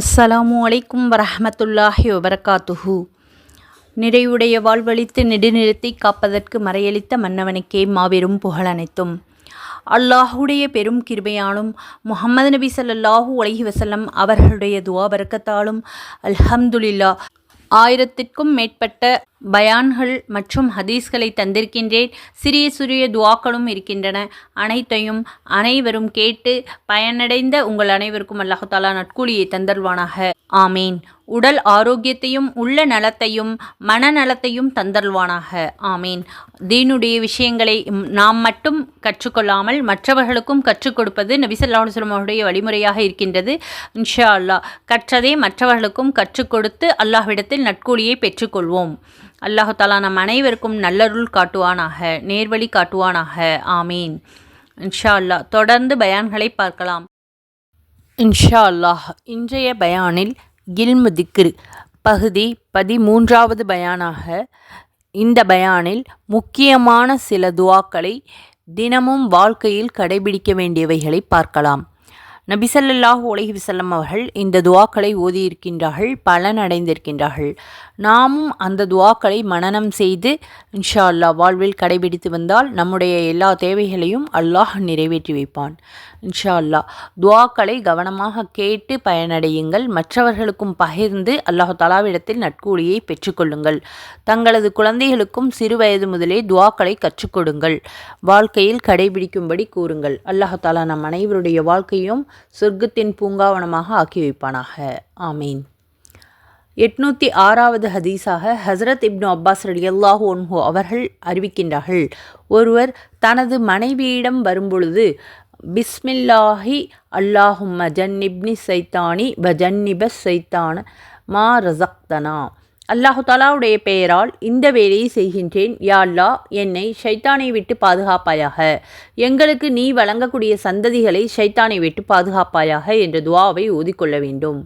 அஸ்ஸலாமு அலைக்கும் வரஹமத்துல்லாஹி வபரகாத்துஹு. நிறைவுடைய வாழ்வழித்து நெடுநிறுத்தி காப்பதற்கு மறையளித்த மன்னவனுக்கே மாபெரும் புகழ் அனைத்தும். அல்லாஹுடைய பெரும் கிருபையாலும் முஹம்மது நபி சல்லாஹூ அலைஹி வசல்லம் அவர்களுடைய துவா பரக்கத்தாலும் அல்ஹம்துலில்லா ஆயிரத்திற்கும் மேற்பட்ட பயான்கள் மற்றும் ஹதீஸ்களை தந்திருக்கின்றேன். சிறிய சிறிய துவாக்களும் இருக்கின்றன. அனைத்தையும் அனைவரும் கேட்டு பயனடைந்த உங்கள் அனைவருக்கும் அல்லாஹாலா நட்கூலியை தந்தல்வானாக ஆமீன். உடல் ஆரோக்கியத்தையும் உள்ள நலத்தையும் மனநலத்தையும் தந்தல்வானாக ஆமீன். தீனுடைய விஷயங்களை நாம் மட்டும் கற்றுக்கொள்ளாமல் மற்றவர்களுக்கும் கற்றுக் கொடுப்பது நபிசல்லாஹு அவருடைய வழிமுறையாக இருக்கின்றது. இன்ஷா அல்லாஹ். கற்றதை மற்றவர்களுக்கும் கற்றுக் கொடுத்து அல்லாஹ்விடத்தில் நட்கூலியை பெற்றுக்கொள்வோம். அல்லாஹாலா நம் அனைவருக்கும் நல்லருள் காட்டுவானாக நேர்வழி காட்டுவானாக. ஆமீன். இன்ஷா அல்லாஹ் தொடர்ந்து பயான்களை பார்க்கலாம். இன்ஷா அல்லாஹ் இன்றைய பயானில் கில்மு திக்ரு பகுதி பதிமூன்றாவது பயானாக. இந்த பயானில் முக்கியமான சில துவாக்களை தினமும் வாழ்க்கையில் கடைபிடிக்க வேண்டியவைகளை பார்க்கலாம். நபிசல்லாஹு உலகி விசல்லம் அவர்கள் இந்த துவாக்களை ஓதியிருக்கின்றார்கள் பலன் அடைந்திருக்கின்றார்கள் நாமும் அந்த துவாக்களை மனனம் செய்து இன்ஷா அல்லாஹ் வாழ்வில் கடைபிடித்து வந்தால் நம்முடைய எல்லா தேவைகளையும் அல்லாஹ் நிறைவேற்றி வைப்பான். இன்ஷா அல்லாஹ் துவாக்களை கவனமாக கேட்டு பயனடையுங்கள். மற்றவர்களுக்கும் பகிர்ந்து அல்லாஹ் தலாவிடத்தில் நட்கூலியை பெற்றுக்கொள்ளுங்கள். தங்களது குழந்தைகளுக்கும் சிறு வயது முதலே துவாக்களை கற்றுக்கொடுங்கள் வாழ்க்கையில் கடைபிடிக்கும்படி கூறுங்கள். அல்லாஹ் தாலா நம் அனைவருடைய வாழ்க்கையும் சொர்க்கத்தின் பூங்காவனமாக ஆக்கி வைப்பானாக. ஆமீன். எட்நூற்றி ஆறாவது ஹதீஸாக ஹஸ்ரத் இப்னு அப்பாஸ் ரலியல்லாஹு ஒன்ஹு அவர்கள் அறிவிக்கின்றார்கள். ஒருவர் தனது மனைவியிடம் வரும்பொழுது பிஸ்மில்லாஹி அல்லாஹும் ஜன்னிப்னி சைத்தானி பஜன்னிப சைத்தான மா ரசக்தனா அல்லாஹு தாலாவுடைய பெயரால் இந்த வேலையை செய்கின்றேன். யா என்னை ஷைத்தானை விட்டு பாதுகாப்பாயாக. எங்களுக்கு நீ வழங்கக்கூடிய சந்ததிகளை ஷைத்தானை விட்டு பாதுகாப்பாயாக என்ற துவாவை ஓதிக்கொள்ள வேண்டும்.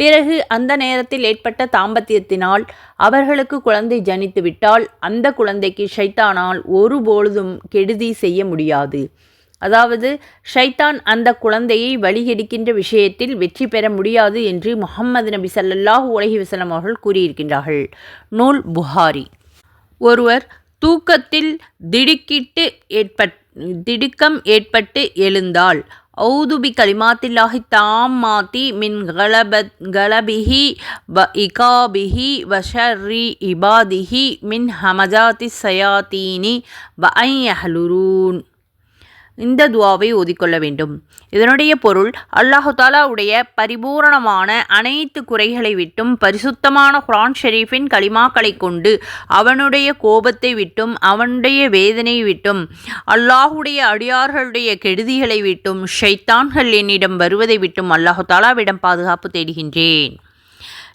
பிறகு அந்த நேரத்தில் ஏற்பட்ட தாம்பத்தியத்தினால் அவர்களுக்கு குழந்தை ஜனித்து விட்டால் அந்த குழந்தைக்கு ஷைத்தானால் ஒருபொழுதும் கெடுதி செய்ய முடியாது. அதாவது ஷைத்தான் அந்த குழந்தையை வழிகெடுக்கின்ற விஷயத்தில் வெற்றி பெற முடியாது என்று முகமது நபி ஸல்லல்லாஹு உலகி வசலம் அவர்கள் கூறியிருக்கின்றார்கள். நூல் புகாரி. ஒருவர் தூக்கத்தில் திடுக்கிட்டு ஏற்பட் திடுக்கம் ஏற்பட்டு எழுந்தால் أعوذ بكلمات الله التامات من غلبة غلبه وإقابه وشر عباده من همجات الشياطين وأن يحلرون இந்த துவாவை ஓதிக்கொள்ள வேண்டும். இதனுடைய பொருள் அல்லாஹு தாலாவுடைய பரிபூரணமான அனைத்து குறைகளை விட்டும் பரிசுத்தமான குரான் ஷெரீஃபின் களிமாக்களை கொண்டு அவனுடைய கோபத்தை விட்டும் அவனுடைய வேதனை விட்டும் அல்லாஹுடைய அடியார்களுடைய கெடுதிகளை விட்டும் ஷைத்தான்கள் என்னிடம் வருவதை விட்டும் அல்லாஹு தாலாவிடம் பாதுகாப்பு தேடுகின்றேன்.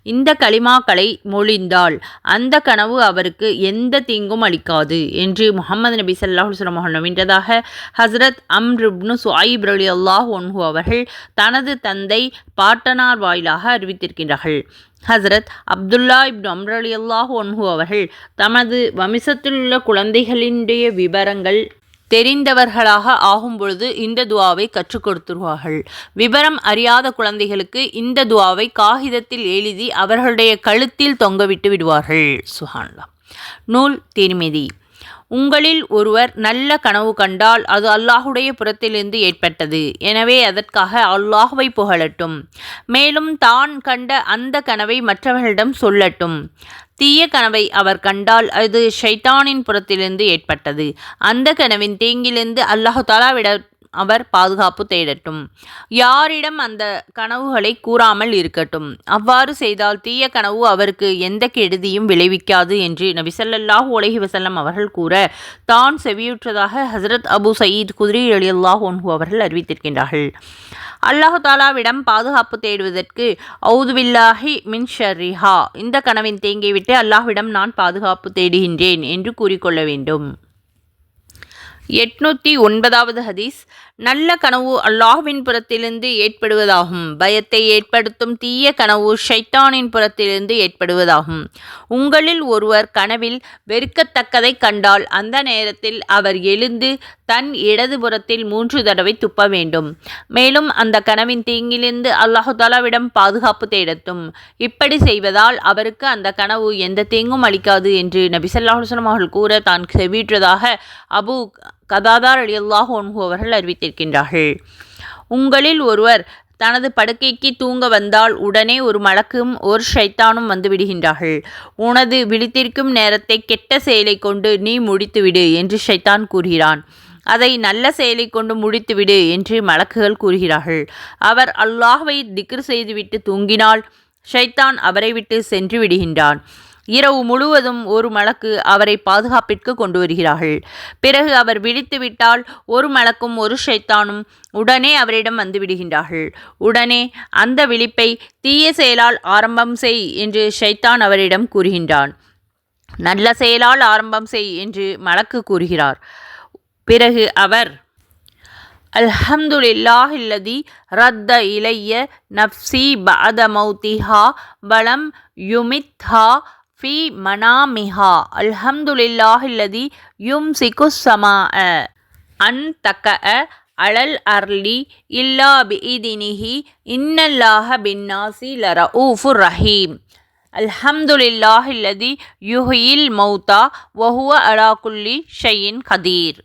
இந்த களிமாக்களை மொழிந்தால் அந்த கனவு அவருக்கு எந்த தீங்கும் அளிக்காது என்று முகமது நபி சல்லாஹ் அலைஹி வஸல்லம் ஹசரத் ஹஸ்ரத் அம்ருப்னு சுஐப் அலி அல்லாஹ் ஒன்ஹு அவர்கள் தனது தந்தை பாட்டனார் வாயிலாக அறிவித்திருக்கின்றார்கள். ஹஸ்ரத் அப்துல்லா இப்னு அம்ரலி அல்லாஹ் ஒன்ஹு அவர்கள் தமது வம்சத்தில் உள்ள குழந்தைகளினுடைய விவரங்கள் தெரிந்தவர்களாக ஆகும்பொழுது இந்த துவாவை கற்றுக் கொடுத்துருவார்கள். விவரம் அறியாத குழந்தைகளுக்கு இந்த துவாவை காகிதத்தில் எழுதி அவர்களுடைய கழுத்தில் தொங்கவிட்டு விடுவார்கள். சுஹான்லா நூல் திருமிதி. உங்களில் ஒருவர் நல்ல கனவு கண்டால் அது அல்லாஹுடைய புறத்திலிருந்து ஏற்பட்டது. எனவே அதற்காக அல்லாஹுவை புகழட்டும். மேலும் தான் கண்ட அந்த கனவை மற்றவர்களிடம் சொல்லட்டும். தீய கனவை அவர் கண்டால் அது ஷைத்தானின் புறத்திலிருந்து ஏற்பட்டது. அந்த கனவின் தீங்கிலிருந்து அல்லாஹு தாலாவிட அவர் பாதுகாப்பு தேடட்டும். யாரிடம் அந்த கனவுகளை கூறாமல் இருக்கட்டும். அவ்வாறு செய்தால் தீய கனவு அவருக்கு எந்த கெடுதியும் விளைவிக்காது என்று நபி உலகி அலைஹி அவர்கள் கூற தான் செவியுற்றதாக ஹசரத் அபு சயீத் குதிரை அலியல்லாஹ் ஒன்ஹு அவர்கள் அறிவித்திருக்கின்றார்கள். அல்லாஹு தாலாவிடம் பாதுகாப்பு தேடுவதற்கு ஔதுவில்லாஹி மின் ஷரிஹா இந்த கனவின் தேங்கிவிட்டு அல்லாஹ்விடம் நான் பாதுகாப்பு தேடுகின்றேன் என்று கூறிக்கொள்ள வேண்டும். எட்நூற்றி ஒன்பதாவது ஹதீஸ் நல்ல கனவு அல்லாஹ்வின் புறத்திலிருந்து ஏற்படுவதாகும். பயத்தை ஏற்படுத்தும் தீய கனவு ஷைத்தானின் புறத்திலிருந்து ஏற்படுவதாகும். உங்களில் ஒருவர் கனவில் வெறுக்கத்தக்கதை கண்டால் அந்த நேரத்தில் அவர் எழுந்து தன் இடதுபுறத்தில் மூன்று தடவை துப்ப வேண்டும். மேலும் அந்த கனவின் தீங்கிலிருந்து அல்லாஹாலாவிடம் பாதுகாப்பு தேடத்தும் இப்படி செய்வதால் அவருக்கு அந்த கனவு எந்த தீங்கும் அளிக்காது என்று நபிசல்லாஹுசனம் அவர்கள் கூற தான் செவிற்றதாக அபு கதாதார் அலி அல்லாஹ் ஒன்ஹு அவர்கள் அறிவித்திருக்கின்றார்கள். உங்களில் ஒருவர் தனது படுக்கைக்கு தூங்க வந்தால் உடனே ஒரு மலக்கும் ஒரு ஷைத்தானும் வந்து விடுகின்றார்கள். உனது விழித்திருக்கும் நேரத்தை கெட்ட செயலை கொண்டு நீ முடித்துவிடு என்று ஷைத்தான் கூறுகிறான். அதை நல்ல செயலை கொண்டு முடித்துவிடு என்று மலக்குகள் கூறுகிறார்கள். அவர் அல்லாஹ்வை திக்ர் செய்துவிட்டு தூங்கினால் ஷைத்தான் அவரை விட்டு சென்று விடுகின்றான். இரவு முழுவதும் ஒரு மலக்கு அவரை பாதுகாப்பிற்கு கொண்டு வருகிறார்கள் பிறகு அவர் விழித்துவிட்டால் ஒரு மலக்கும் ஒரு ஷைத்தானும் உடனே அவரிடம் வந்து விடுகின்றார்கள். உடனே அந்த விழிப்பை தீய செயலால் ஆரம்பம் செய் என்று ஷைத்தான் அவரிடம் கூறுகின்றான். நல்ல செயலால் ஆரம்பம் செய் என்று மலக்கு கூறுகிறார். பிறகு அவர் அல்ஹம்துலில்லாஹில்லதி ரத்த இலைய நப்சி பாத மௌத்திஹா பலம் யுமித்ஹா ஃபி மனாமிஹா அல்ஹம்துலில்லாஹில்லதி யும் சிகுசமா அன் தக்க அழல் அர்லி இல்லா பிஇதினிஹி இன்னல்லாஹ பின்னாசி லரஊஃபு ரஹீம். அல்ஹம்துலில்லாஹில்லதி யுஹியில் மௌதா வஹுவ அலா ஷையின் கதீர்.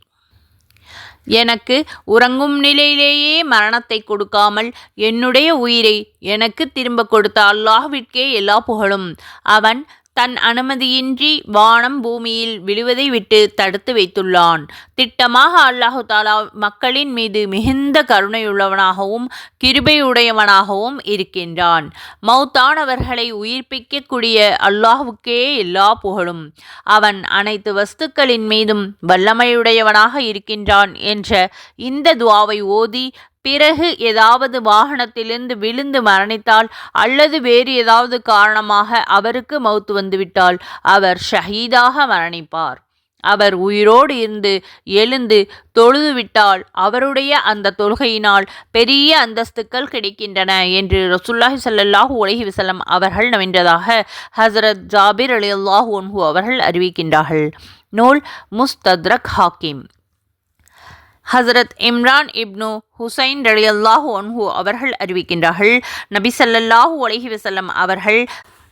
எனக்கு உறங்கும் நிலையிலேயே மரணத்தை கொடுக்காமல் என்னுடைய உயிரை எனக்கு திரும்ப கொடுத்த அல்லாஹ்விற்கே எல்லா புகழும். அவன் தன் அனுமதியின்றி வானம் பூமியில் விழுவதை விட்டு தடுத்து வைத்துள்ளான். திட்டமாக அல்லாஹு தாலா மக்களின் மீது மிகுந்த கருணையுள்ளவனாகவும் கிருபையுடையவனாகவும் இருக்கின்றான். மௌத்தானவர்களை உயிர்ப்பிக்கக்கூடிய அல்லாஹுக்கே எல்லா புகழும். அவன் அனைத்து வஸ்துக்களின் மீதும் வல்லமையுடையவனாக இருக்கின்றான் என்ற இந்த துவாவை ஓதி பிறகு ஏதாவது வாகனத்திலிருந்து விழுந்து மரணித்தால் அல்லது வேறு ஏதாவது காரணமாக அவருக்கு மௌத்து வந்துவிட்டால் அவர் ஷஹீதாக மரணிப்பார். அவர் உயிரோடு இருந்து எழுந்து தொழுதுவிட்டால் அவருடைய அந்த தொழுகையினால் பெரிய அந்தஸ்துக்கள் கிடைக்கின்றன என்று ரசுல்லாஹி சல்லாஹூ உலகி வசலம் அவர்கள் நவின்றதாக ஹசரத் ஜாபிர் அலி அல்லாஹூ அவர்கள் அறிவிக்கின்றார்கள். நூல் முஸ்தத்ரக் ஹாக்கிம். ஹசரத் இம்ரான் இப்னு ஹுசைன் ரலி அல்லாஹு அன்ஹு அவர்கள் அறிவிக்கின்றார்கள். நபி சல்லல்லாஹூ அலஹி வசல்லம் அவர்கள்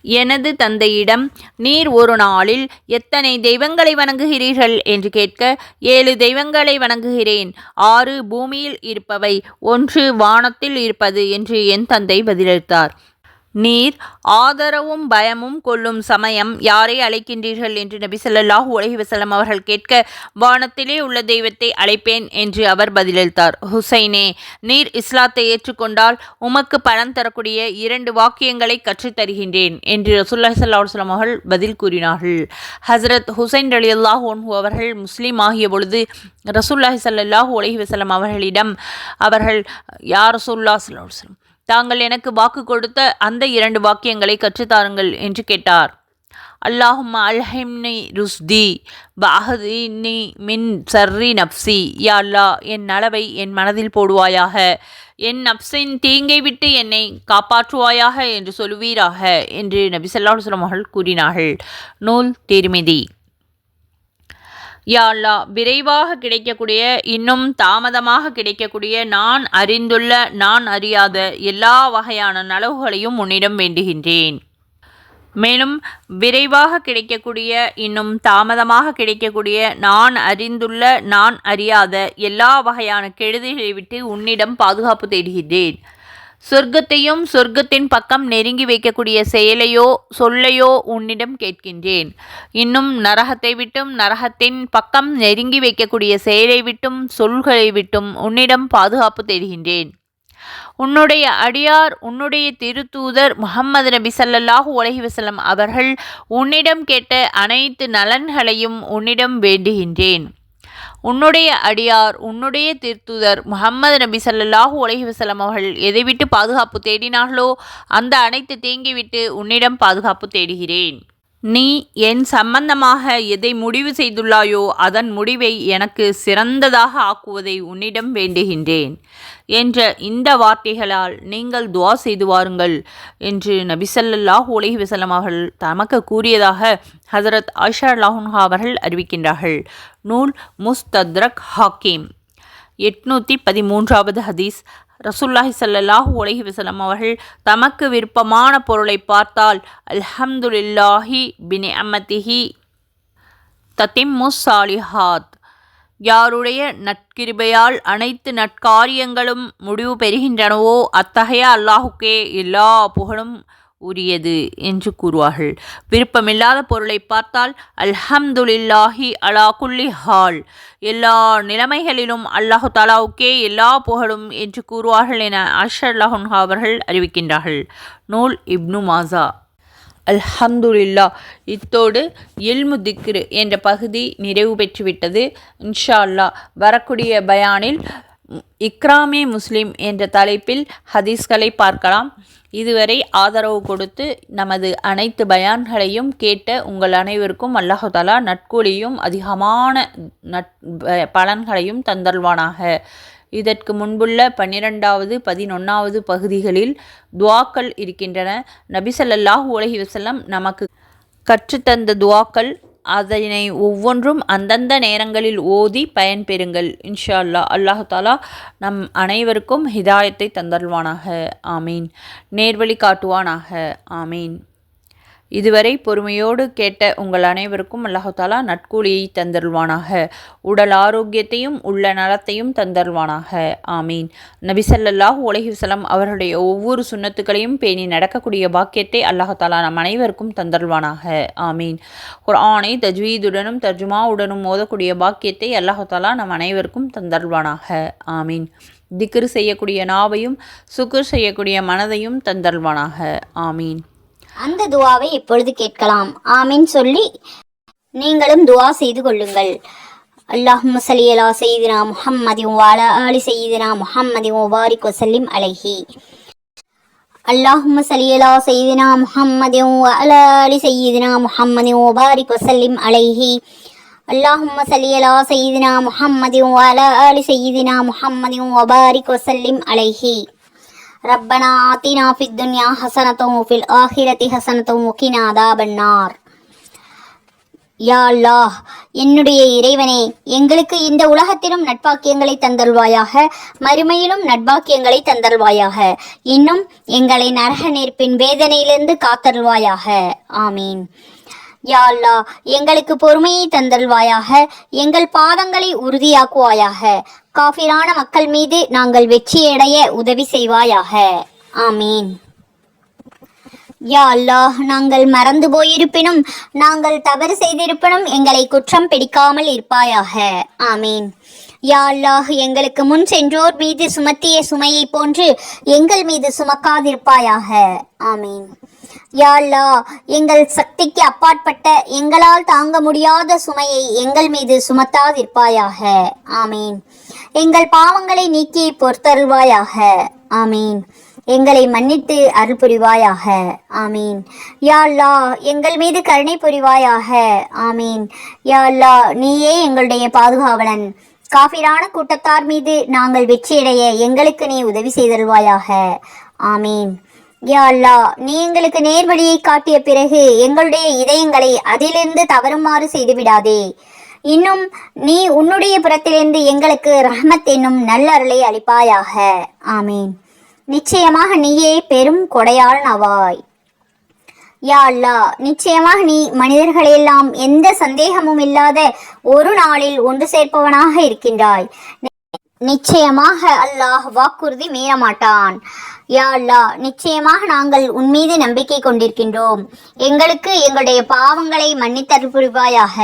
எனது தந்தையிடம் நீர் ஒரு நாளில் எத்தனை தெய்வங்களை வணங்குகிறீர்கள்? என்று கேட்க ஏழு தெய்வங்களை வணங்குகிறேன். ஆறு பூமியில் இருப்பவை ஒன்று வானத்தில் இருப்பது என்று என் தந்தை பதிலளித்தார். நீர் ஆதரவும் பயமும் கொள்ளும் சமயம் யாரை அழைக்கின்றீர்கள் என்று நபி சொல்லாஹு அலைஹி அவர்கள் கேட்க வானத்திலே உள்ள தெய்வத்தை அழைப்பேன் என்று அவர் பதிலளித்தார். ஹுசைனே நீர் இஸ்லாத்தை ஏற்றுக்கொண்டால் உமக்கு பலன் தரக்கூடிய இரண்டு வாக்கியங்களை கற்றுத் தருகின்றேன் என்று ரசுல்லா சல்லாஹுலம் அவர்கள் பதில் கூறினார்கள். ஹஸ்ரத் ஹுசைன் அலி அல்லாஹ் அவர்கள் முஸ்லீம் ஆகிய பொழுது ரசூலுல்லாஹி சல்லாஹூ அலைஹி அவர்களிடம் அவர்கள் யார் ரசூல்லா ஸல்லல்லாஹு தாங்கள் எனக்கு வாக்கு கொடுத்த அந்த இரண்டு வாக்கியங்களை கற்றுத்தாருங்கள் என்று கேட்டார். அல்லாஹும் அல்ஹிம்னி ருஸ்தி பஹதினி மின் சர்ரி நப்சி. யா அல்லா என் நலவை என் மனதில் போடுவாயாக. என் நப்சின் தீங்கை விட்டு என்னை காப்பாற்றுவாயாக என்று சொல்லுவீராக என்று நபி ஸல்லல்லாஹு அலைஹி அவர்கள் கூறினார்கள். நூல் திருமிதி. யாழ்லா விரைவாக கிடைக்கக்கூடிய இன்னும் தாமதமாக கிடைக்கக்கூடிய நான் அறிந்துள்ள நான் அறியாத எல்லா வகையான நலவுகளையும் உன்னிடம் வேண்டுகின்றேன். மேலும் விரைவாக கிடைக்கக்கூடிய இன்னும் தாமதமாக கிடைக்கக்கூடிய நான் அறிந்துள்ள நான் அறியாத எல்லா வகையான கெடுதிகளை விட்டு உன்னிடம் பாதுகாப்பு தேடுகின்றேன். சொர்க்கத்தையும் சொர்க்கத்தின் பக்கம் நெருங்கி வைக்கக்கூடிய செயலையோ சொல்லையோ உன்னிடம் கேட்கின்றேன். இன்னும் நரகத்தை விட்டும் நரகத்தின் பக்கம் நெருங்கி வைக்கக்கூடிய செயலை விட்டும் சொல்களை விட்டும் உன்னிடம் பாதுகாப்பு தேடுகின்றேன். உன்னுடைய அடியார் உன்னுடைய திருத்தூதர் முகம்மது நபி சல்லல்லாஹு உலகி வசலம் அவர்கள் உன்னிடம் கேட்ட அனைத்து நலன்களையும் உன்னிடம் வேண்டுகின்றேன். உன்னுடைய அடியார் உன்னுடைய திருத்துதர் முகமது நபி ஸல்லல்லாஹு உலகி வசலம் அவர்கள் எதை விட்டு பாதுகாப்பு தேடினார்களோ அந்த அனைத்து தேங்கிவிட்டு உன்னிடம் பாதுகாப்பு தேடுகிறேன். நீ என் சம்பந்தமாக எதை முடிவு செய்துள்ளாயோ அதன் முடிவை எனக்கு சிறந்ததாக ஆக்குவதை உன்னிடம் வேண்டுகின்றேன். என்ற இந்த வார்த்தைகளால் நீங்கள் துவா செய்து வாருங்கள் என்று நபிசல்லாஹ் உலகி வசலம் அவர்கள் தமக்கு கூறியதாக ஹசரத் ஆஷா லாஹுன்ஹா அவர்கள் அறிவிக்கின்றார்கள். நூல் முஸ்தத்ரக் ஹாக்கிம். எட்நூற்றி பதிமூன்றாவது ஹதீஸ். ரசுல்லாஹி சல்லாஹூ உலகி வசலம் அவர்கள் தமக்கு விருப்பமான பொருளை பார்த்தால் அல்ஹம்துலில்லாஹி அம்மதிஹி தத்திம்மு சாலிஹாத். யாருடைய நற்கிருபையால் அனைத்து நற்காரியங்களும் முடிவு பெறுகின்றனவோ அத்தகைய அல்லாஹுக்கே எல்லா புகழும் உரியது என்று கூறுவார்கள். விருப்பமில்லாத பொருளை பார்த்தால் அல்ஹம்துலில்லாஹி அலா குல்லி ஹால். எல்லா நிலைமைகளிலும் அல்லாஹு தாலாவுக்கே எல்லா புகழும் என்று கூறுவார்கள் என அஷல்லாஹுன்ஹா அவர்கள் அறிவிக்கின்றார்கள். நூல் இப்னு மாசா. அல்ஹம்துலில்லா இத்தோடு எல்மு திக்ரு என்ற பகுதி நிறைவு பெற்றுவிட்டது. இன்ஷா அல்லாஹ் வரக்கூடிய பயானில் இக்ராமே முஸ்லிம் என்ற தலைப்பில் ஹதீஸ்களை பார்க்கலாம். இதுவரை ஆதரவு கொடுத்து நமது அனைத்து பயான்களையும் கேட்ட உங்கள் அனைவருக்கும் அல்லாஹாலா நட்கூலியும் அதிகமான நட் ப- பலன்களையும் தந்தல்வானாக இதற்கு முன்புள்ள பன்னிரெண்டாவது பதினொன்றாவது பகுதிகளில் துவாக்கள் இருக்கின்றன. நபிசல்லாஹூ உலகி வசல்லம் நமக்கு கற்றுத்தந்த துவாக்கள் அதனை ஒவ்வொன்றும் அந்தந்த நேரங்களில் ஓதி பயன்பெறுங்கள். இன்ஷா அல்லாஹ் அல்லாஹு தாலா நம் அனைவருக்கும் ஹிதாயத்தை தந்தல்வானாக ஆமீன். நேர்வழி காட்டுவானாக. ஆமீன். இதுவரை பொறுமையோடு கேட்ட உங்கள் அனைவருக்கும் அல்லாஹாலா நட்கூலியை தந்தருள்வானாக. உடல் ஆரோக்கியத்தையும் உள்ள நலத்தையும் தந்தருள்வானாக. ஆமீன். நபிசல்லாஹூ உலகிசலம் அவர்களுடைய ஒவ்வொரு சுண்ணத்துக்களையும் பேணி நடக்கக்கூடிய பாக்கியத்தை அல்லாஹாலா நம் அனைவருக்கும் தந்தருள்வானாக. ஆமீன். குர்ஆனை தஜ்வீதுடனும் தர்ஜுமாவுடனும் மோதக்கூடிய பாக்கியத்தை அல்லாஹாலா நம் அனைவருக்கும் தந்தருள்வானாக. ஆமீன். திக்ரு செய்யக்கூடிய நாவையும் சுக்குர் செய்யக்கூடிய மனதையும் தந்தருள்வானாக. ஆமீன். அந்த துவாவை இப்பொழுது கேட்கலாம். ஆமீன் சொல்லி நீங்களும் துவா செய்து கொள்ளுங்கள். அல்லாஹும் சலி செய்தினா முஹம்மதி வாலாலி செய்தினா முஹம்மதி உபாரி கொசல்லிம் அலஹி. அல்லாஹும் சலி செய்தினா முஹம்மதி அலா செய்தினா முஹம்மதி முபாரிக் கொசல்லிம் அலஹி. அல்லாஹும் சலி செய்தினா முஹம்மதி வாலா செய்தினா முஹம்மதி முபாரிக் கொசல்லிம் அலஹி. ரப்பனா ஆத்தினா ஃபித் துன்யா ஹசனத்தும் ஃபில் ஆஹிரதி ஹசனத்தும் முக்கினா தாபன்னார் யா அல்லாஹ் என்னுடைய இறைவனே எங்களுக்கு இந்த உலகத்திலும் நட்பாக்கியங்களை தந்தல்வாயாக மறுமையிலும் நட்பாக்கியங்களை தந்தல்வாயாக இன்னும் எங்களை நரக நெருப்பின் வேதனையிலிருந்து காத்தல்வாயாக ஆமீன். யா அல்லா எங்களுக்கு பொறுமையை தந்தல்வாயாக எங்கள் பாதங்களை உறுதியாக்குவாயாக. காஃபிரான மக்கள் மீது நாங்கள் வெற்றியடைய உதவி செய்வாயாக. ஆமீன். யா அல்லாஹ் நாங்கள் மறந்து போயிருப்பினும் நாங்கள் தவறு செய்திருப்பினும் எங்களை குற்றம் பிடிக்காமல் இருப்பாயாக. ஆமீன். யா அல்லாஹ் எங்களுக்கு முன் சென்றோர் மீது சுமத்திய சுமையை போன்று எங்கள் மீது சுமக்காதிருப்பாயாக. ஆமீன். யா அல்லாஹ் எங்கள் சக்திக்கு அப்பாற்பட்ட எங்களால் தாங்க முடியாத சுமையை எங்கள் மீது சுமத்தாதிருப்பாயாக. ஆமீன். எங்கள் பாவங்களை நீக்கி பொறுத்தருள்வாயாக. ஆமீன். எங்களை மன்னித்து அருள் புரிவாயாக ஆமீன். யா எங்கள் மீது கருணை புரிவாயாக. ஆமீன். யா நீயே எங்களுடைய பாதுகாவலன். காபிரான கூட்டத்தார் மீது நாங்கள் வெற்றியடைய எங்களுக்கு நீ உதவி செய்தருள்வாயாக. ஆமீன். யா அல்லாஹ் நீ எங்களுக்கு நேர்வழியை காட்டிய பிறகு எங்களுடைய இதயங்களை அதிலிருந்து தவறுமாறு செய்துவிடாதே. இன்னும் நீ உன்னுடைய புறத்திலிருந்து எங்களுக்கு ரஹமத் என்னும் நல்லருளை அளிப்பாயாக. ஆமீன். நிச்சயமாக நீயே பெரும் கொடையால் அவாய் யா அல்லா நிச்சயமாக நீ மனிதர்களெல்லாம் எந்த சந்தேகமும் இல்லாத ஒரு நாளில் ஒன்று சேர்ப்பவனாக இருக்கின்றாய். நிச்சயமாக அல்லாஹ் வாக்குறுதி மீறமாட்டான். யா அல்லாஹ் நிச்சயமாக நாங்கள் உன் மீது நம்பிக்கை கொண்டிருக்கின்றோம். எங்களுக்கு எங்களுடைய பாவங்களை மன்னித்தருள்புரிவாயாக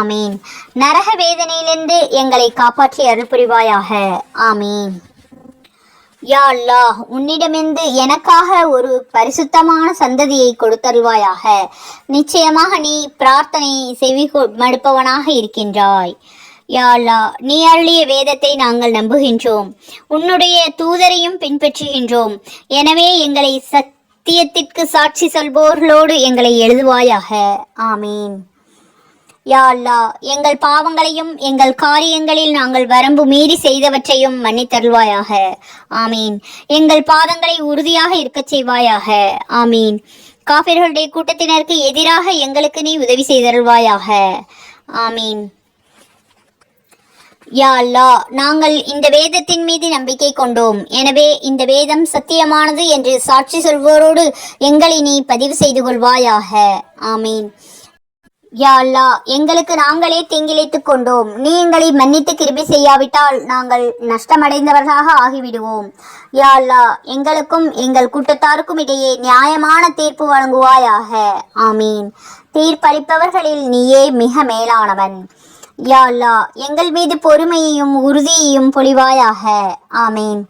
ஆமீன். நரக வேதனையிலிருந்து எங்களை காப்பாற்றி அருள்புரிவாயாக. ஆமீன். யா அல்லாஹ் உன்னிடமிருந்து எனக்காக ஒரு பரிசுத்தமான சந்ததியை கொடுத்தருள்வாயாக. நிச்சயமாக நீ பிரார்த்தனை செவி மடுப்பவனாக இருக்கின்றாய். யா நீ அருளிய வேதத்தை நாங்கள் நம்புகின்றோம். உன்னுடைய தூதரையும் பின்பற்றுகின்றோம். எனவே எங்களை சத்தியத்திற்கு சாட்சி சொல்பவர்களோடு எங்களை எழுதுவாயாக. ஆமீன். யா எங்கள் பாவங்களையும் எங்கள் காரியங்களில் நாங்கள் வரம்பு மீறி செய்தவற்றையும் மன்னித்தருள்வாயாக. ஆமீன். எங்கள் பாதங்களை உறுதியாக இருக்கச் செய்வாயாக. ஆமீன். காபிர்களுடைய கூட்டத்தினருக்கு எதிராக எங்களுக்கு நீ உதவி செய்தருள்வாயாக. ஆமீன். யா அல்லா நாங்கள் இந்த வேதத்தின் மீது நம்பிக்கை கொண்டோம். எனவே இந்த வேதம் சத்தியமானது என்று சாட்சி சொல்வோரோடு எங்களை நீ பதிவு செய்து கொள்வாயாக. ஆமீன். யா அல்லா எங்களுக்கு நாங்களே தீங்கிழைத்துக் கொண்டோம். நீ எங்களை மன்னித்து கிருபை செய்யாவிட்டால் நாங்கள் நஷ்டமடைந்தவர்களாக ஆகிவிடுவோம். யா அல்லா எங்களுக்கும் எங்கள் கூட்டத்தாருக்கும் இடையே நியாயமான தீர்ப்பு வழங்குவாயாக. ஆமீன். தீர்ப்பளிப்பவர்களில் நீயே மிக மேலானவன். யா எங்கள் மீது பொறுமையையும் உறுதியையும் பொழிவாயாக. ஆமீன்.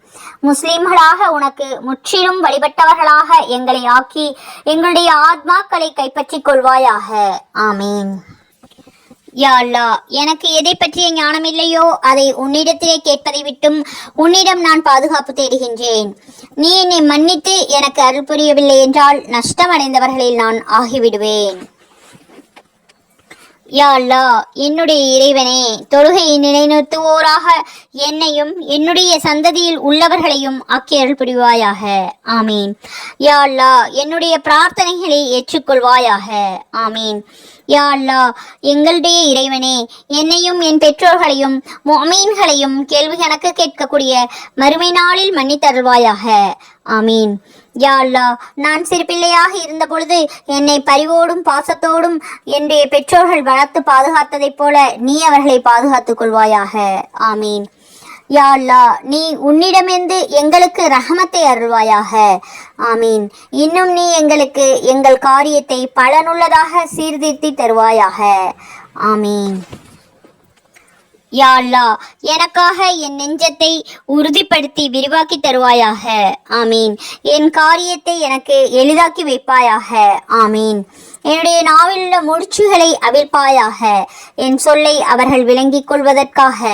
முஸ்லிம்களாக உனக்கு முற்றிலும் வழிபட்டவர்களாக எங்களை ஆக்கி எங்களுடைய ஆத்மாக்களை கைப்பற்றிக் கொள்வாயாக. ஆமீன். யா எனக்கு எதை பற்றிய ஞானம் இல்லையோ அதை உன்னிடத்திலே கேட்பதை விட்டும் உன்னிடம் நான் பாதுகாப்பு தேடுகின்றேன். நீ என்னை மன்னித்து எனக்கு அருள் புரியவில்லை என்றால் நஷ்டமடைந்தவர்களில் நான் ஆகிவிடுவேன். யா அல்லா என்னுடைய இறைவனே தொழுகையை நிலைநிறுத்துவோராக என்னையும் என்னுடைய சந்ததியில் உள்ளவர்களையும் ஆக்கி அருள் புரிவாயாக ஆமீன். யா அல்லா என்னுடைய பிரார்த்தனைகளை ஏற்றுக்கொள்வாயாக. ஆமீன். யா அல்லா எங்களுடைய இறைவனே என்னையும் என் பெற்றோர்களையும் மொமீன்களையும் கேள்வி கணக்கு கேட்கக்கூடிய மறுமை நாளில் மன்னித்தருள்வாயாக. ஆமீன். யா நான் சிறுபிள்ளையாக இருந்த பொழுது என்னை பரிவோடும் பாசத்தோடும் என்னுடைய பெற்றோர்கள் வளர்த்து பாதுகாத்ததைப் போல நீ அவர்களை பாதுகாத்துக் கொள்வாயாக. ஆமீன். யா நீ உன்னிடமிருந்து எங்களுக்கு ரஹமத்தை அருள்வாயாக. ஆமீன். இன்னும் நீ எங்களுக்கு எங்கள் காரியத்தை பலனுள்ளதாக சீர்திருத்தி தருவாயாக. ஆமீன். யாழ்லா எனக்காக என் நெஞ்சத்தை உறுதிப்படுத்தி விரிவாக்கி தருவாயாக. ஆமீன். என் காரியத்தை எனக்கு எளிதாக்கி வைப்பாயாக. ஆமீன். என்னுடைய நாவில் உள்ள முடிச்சுகளை அவிழ்ப்பாயாக. என் சொல்லை அவர்கள் விளங்கிக் கொள்வதற்காக.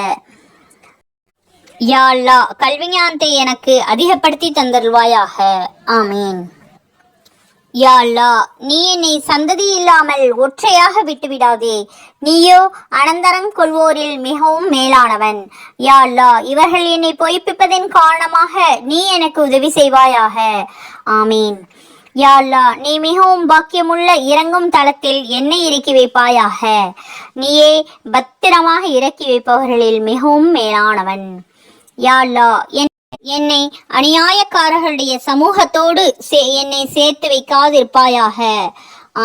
யாழ்லா கல்விஞானத்தை எனக்கு அதிகப்படுத்தி தந்தருள்வாயாக. ஆமீன். யா நீ என்னை சந்ததி இல்லாமல் ஒற்றையாக விட்டுவிடாதே. நீயோ அனந்தரம் கொள்வோரில் மிகவும் மேலானவன். யா இவர்கள் என்னை பொய்ப்பிப்பதன் காரணமாக நீ எனக்கு உதவி செய்வாயாக. ஆமீன். யா நீ மிகவும் பாக்கியமுள்ள இறங்கும் தளத்தில் என்னை இறக்கி வைப்பாயாக. நீயே பத்திரமாக இறக்கி வைப்பவர்களில் மிகவும் மேலானவன். யா என் என்னை அநியாயக்காரர்களுடைய சமூகத்தோடு சே என்னை சேர்த்து வைக்காதிருப்பாயாக.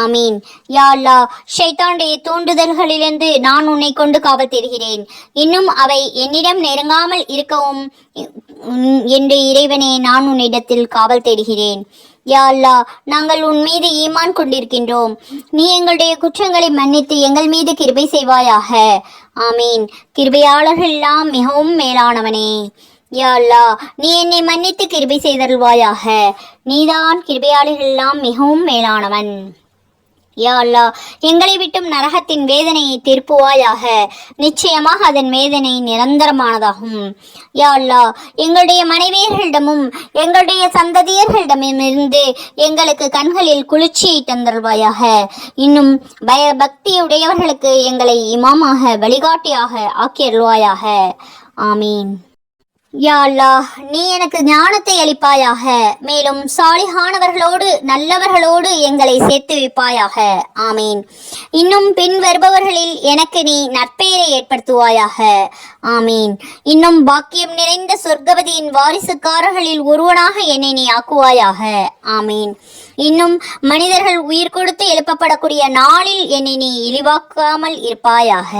ஆமீன். யா ஷைத்தானுடைய தூண்டுதல்களிலிருந்து நான் உன்னை கொண்டு காவல் தருகிறேன் இன்னும் அவை என்னிடம் நெருங்காமல் இருக்கவும் என்று இறைவனே நான் உன்னிடத்தில் காவல் தேடுகிறேன் யா அல்லாஹ் நாங்கள் உன் மீது ஈமான் கொண்டிருக்கின்றோம். நீ எங்களுடைய குற்றங்களை மன்னித்து எங்கள் மீது கிருபை செய்வாயாக. ஆமீன். கிருபையாளர்கள் எல்லாம் மிகவும் மேலானவனே. யா நீ என்னை மன்னித்து கிருபை செய்தருள்வாயாக. நீதான் கிருபையாளிகள் எல்லாம் மிகவும் மேலானவன். யா எங்களை விட்டும் நரகத்தின் வேதனையை திருப்புவாயாக. நிச்சயமாக அதன் வேதனை நிரந்தரமானதாகும். யா எங்களுடைய மனைவியர்களிடமும் எங்களுடைய சந்ததியர்களிடமிருந்து எங்களுக்கு கண்களில் குளிர்ச்சியை தந்தருள்வாயாக. இன்னும் பய பக்தியுடையவர்களுக்கு எங்களை இமாமாக வழிகாட்டியாக ஆக்கியருள்வாயாக. ஆமீன். யா நீ எனக்கு ஞானத்தை அளிப்பாயாக. மேலும் சாலிஹானவர்களோடு நல்லவர்களோடு எங்களை சேர்த்து வைப்பாயாக. ஆமீன். இன்னும் பின் வருபவர்களில் எனக்கு நீ நற்பெயரை ஏற்படுத்துவாயாக. ஆமீன். இன்னும் பாக்கியம் நிறைந்த சொர்க்கவதியின் வாரிசுக்காரர்களில் ஒருவனாக என்னை நீ ஆக்குவாயாக. ஆமீன். இன்னும் மனிதர்கள் உயிர் கொடுத்து எழுப்பப்படக்கூடிய நாளில் என்னை நீ இழிவாக்காமல் இருப்பாயாக.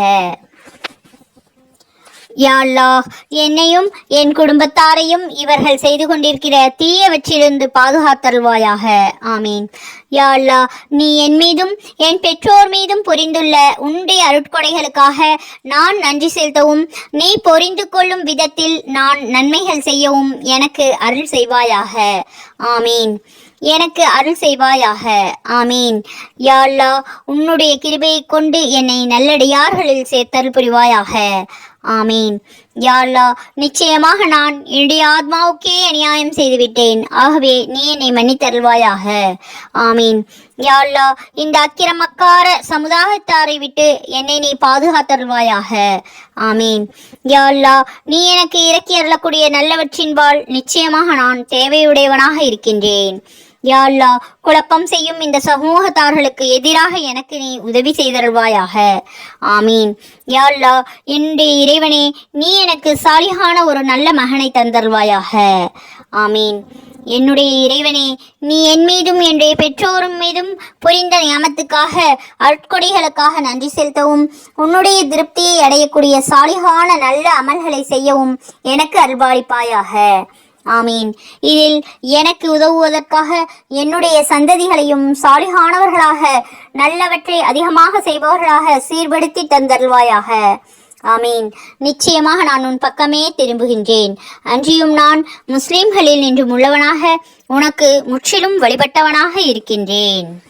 யா என்னையும் என் குடும்பத்தாரையும் இவர்கள் செய்து கொண்டிருக்கிற தீயவற்றிலிருந்து பாதுகாத்தருள்வாயாக. ஆமீன். யா நீ என் மீதும் என் பெற்றோர் மீதும் புரிந்துள்ள உன்னுடைய அருட்கொடைகளுக்காக நான் நன்றி செலுத்தவும் நீ பொறிந்து கொள்ளும் விதத்தில் நான் நன்மைகள் செய்யவும் எனக்கு அருள் செய்வாயாக. ஆமீன். எனக்கு அருள் செய்வாயாக. ஆமீன். யா உன்னுடைய கிருபையை கொண்டு என்னை நல்லடியார்களில் சேர்த்தருள் புரிவாயாக. ஆமீன். யா நிச்சயமாக நான் என்னுடைய ஆத்மாவுக்கே அநியாயம் செய்துவிட்டேன். ஆகவே நீ என்னை மன்னித்தருள்வாயாக. ஆமீன். யா இந்த அக்கிரமக்கார சமுதாயத்தாரை விட்டு என்னை நீ பாதுகாத்தருள்வாயாக. ஆமீன். யா நீ எனக்கு இறக்கி அருளக்கூடிய நல்லவற்றின்பால் நிச்சயமாக நான் தேவையுடையவனாக இருக்கின்றேன். யாழ்லா குழப்பம் செய்யும் இந்த சமூகத்தார்களுக்கு எதிராக எனக்கு நீ உதவி செய்தருள்வாயாக. ஆமீன். யா என்னுடைய இறைவனே நீ எனக்கு சாலிகான ஒரு நல்ல மகனை தந்தருள்வாயாக. ஆமீன். என்னுடைய இறைவனே நீ என் மீதும் என்னுடைய பெற்றோரும் மீதும் புரிந்த நியமத்துக்காக அற்கொடைகளுக்காக நன்றி செலுத்தவும் உன்னுடைய திருப்தியை அடையக்கூடிய சாலிகான நல்ல அமல்களை செய்யவும் எனக்கு அல்பாளிப்பாயாக ஆமீன். இதில் எனக்கு உதவுவதற்காக என்னுடைய சந்ததிகளையும் சாலிகானவர்களாக நல்லவற்றை அதிகமாக செய்பவர்களாக சீர்படுத்தி தந்தருள்வாயாக. ஆமீன். நிச்சயமாக நான் உன் பக்கமே திரும்புகின்றேன். அன்றியும் நான் முஸ்லிம்களில் நின்றும் உள்ளவனாக உனக்கு முற்றிலும் வழிபட்டவனாக இருக்கின்றேன்.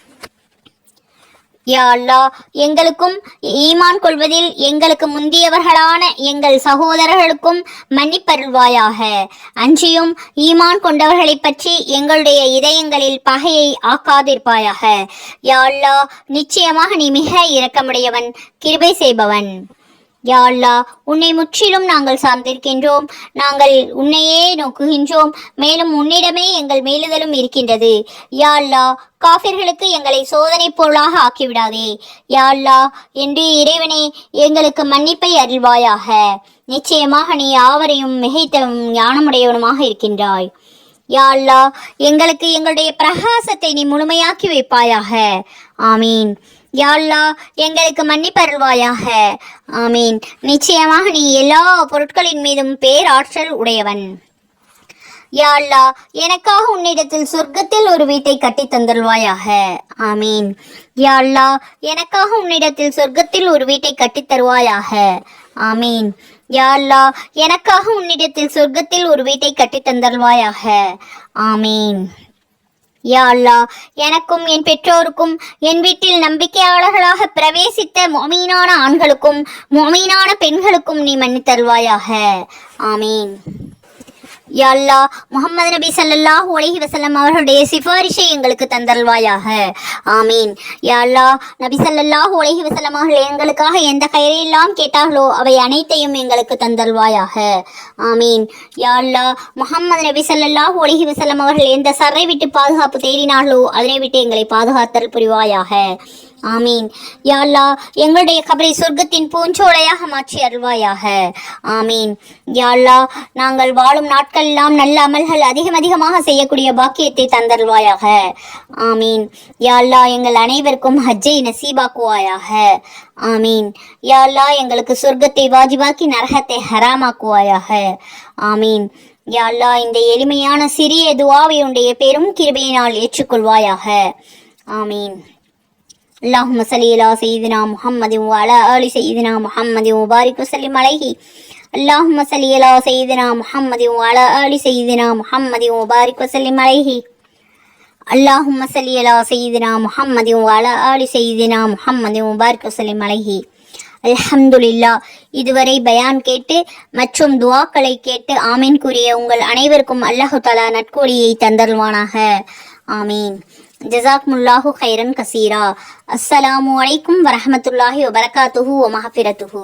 யா அல்லாஹ் எங்களுக்கும் ஈமான் கொள்வதில் எங்களுக்கு முந்தியவர்களான எங்கள் சகோதரர்களுக்கும் மன்னிப்பருள்வாயாக. அன்றியும் ஈமான் கொண்டவர்களைப் பற்றி எங்களுடைய இதயங்களில் பகையை ஆக்காதிருப்பாயாக. யா அல்லாஹ் நிச்சயமாக நீ மிக இரக்கமுடையவன் கிருபை செய்பவன். யாழ்லா உன்னை முற்றிலும் நாங்கள் சார்ந்திருக்கின்றோம். நாங்கள் உன்னையே நோக்குகின்றோம். மேலும் உன்னிடமே எங்கள் மேலுதலும் இருக்கின்றது. யாழ்லா காஃபிர்களுக்கு எங்களை சோதனை பொருளாக ஆக்கிவிடாதே. யாழ்லா என்று இறைவனே எங்களுக்கு மன்னிப்பை அருள்வாயாக. நிச்சயமாக நீ யாவரையும் மிகைத்தவும் ஞானமுடையவனுமாக இருக்கின்றாய். யாழ்லா எங்களுக்கு எங்களுடைய பிரகாசத்தை நீ முழுமையாக்கி வைப்பாயாக. ஆமீன். யாழ்லா எங்களுக்கு மன்னிப்பருள்வாயாக. ஆமீன். நிச்சயமாக நீ எல்லா பொருட்களின் மீதும் பேராற்றல் உடையவன். யாழ்லா எனக்காக உன்னிடத்தில் சொர்க்கத்தில் ஒரு வீட்டை கட்டி தந்தருள்வாயாக. ஆமீன். யாழ்லா எனக்காக உன்னிடத்தில் சொர்க்கத்தில் ஒரு வீட்டை கட்டித் தருவாயாக. ஆமீன். யாழ்லா எனக்காக உன்னிடத்தில் சொர்க்கத்தில் ஒரு வீட்டை கட்டித் தந்தருள்வாயாக. ஆமீன். யா அல்லாஹ் எனக்கும் என் பெற்றோருக்கும் என் வீட்டில் நம்பிக்கையாளர்களாக பிரவேசித்த மொமீனான ஆண்களுக்கும் மொமீனான பெண்களுக்கும் நீ மன்னித்தருவாயாக. ஆமீன். யா முகமது நபி சல்லாஹ் உலகி வசல்லம் அவர்களுடைய சிபாரிஷை எங்களுக்கு தந்தல்வாயாக ஆமீன். யா நபி சல்லாஹ் உலகி வசல்லம் அவர்கள் எங்களுக்காக எந்த கயிறையெல்லாம் கேட்டார்களோ அவை அனைத்தையும் எங்களுக்கு தந்தல்வாயாக ஆமீன். யா முகமது நபி சல்லாஹ் உலகி வசல்லம் அவர்கள் எந்த சரை விட்டு பாதுகாப்பு தேடினார்களோ அதனை விட்டு எங்களை பாதுகாத்தல் புரிவாயாக. ஆமீன். யாழ்லா எங்களுடைய கபரை சொர்க்கத்தின் பூஞ்சோலையாக மாற்றி அருள்வாயாக. ஆமீன். யாழ்லா நாங்கள் வாழும் நாட்களெல்லாம் நல்ல அமல்கள் அதிகம் அதிகமாக செய்யக்கூடிய பாக்கியத்தை தந்தருள்வாயாக. ஆமீன். யாழ்லா எங்கள் அனைவருக்கும் ஹஜ்ஜை நசீபாக்குவாயாக. ஆமீன். யாழ்லா எங்களுக்கு சொர்க்கத்தை வாஜிபாக்கி நரகத்தை ஹராமாக்குவாயாக. ஆமீன். யாழ்லா இந்த எளிமையான சிறிய துவாவை உடைய பெரும் கிருபையினால் ஏற்றுக்கொள்வாயாக. ஆமீன். அல்லாஹும் சலி அலா சைதினா முஹம்மது அலா அலி சைதினா முஹம்மது முபாரிக் வசலிம் அலஹி அல்லாஹும் சலி அலா சைதினா முஹம்மது அலா அலி சைதினா முஹம்மது முபாரிக் வசலிம் அலஹி அல்லாஹும் சலி அலா சைதினா முஹம்மது அலா அலி சைதினா முஹம்மது முபாரிக் வசலிம் அலஹி அல்ஹம்துலில்லா இதுவரை பயான் கேட்டு மற்றும் துவாக்களை கேட்டு ஆமீன் கூறிய உங்கள் அனைவருக்கும் அல்லாஹு தாலா நட்கூலியை தந்தருவானாக ஆமீன். ஜசாக்முல்லாஹு ஹைரன் கசீரா அஸ்ஸலாமு அலைக்கும் வரஹமத்துல்லாஹி வபரகாத்துஹு வ மஹஃபிரத்துஹு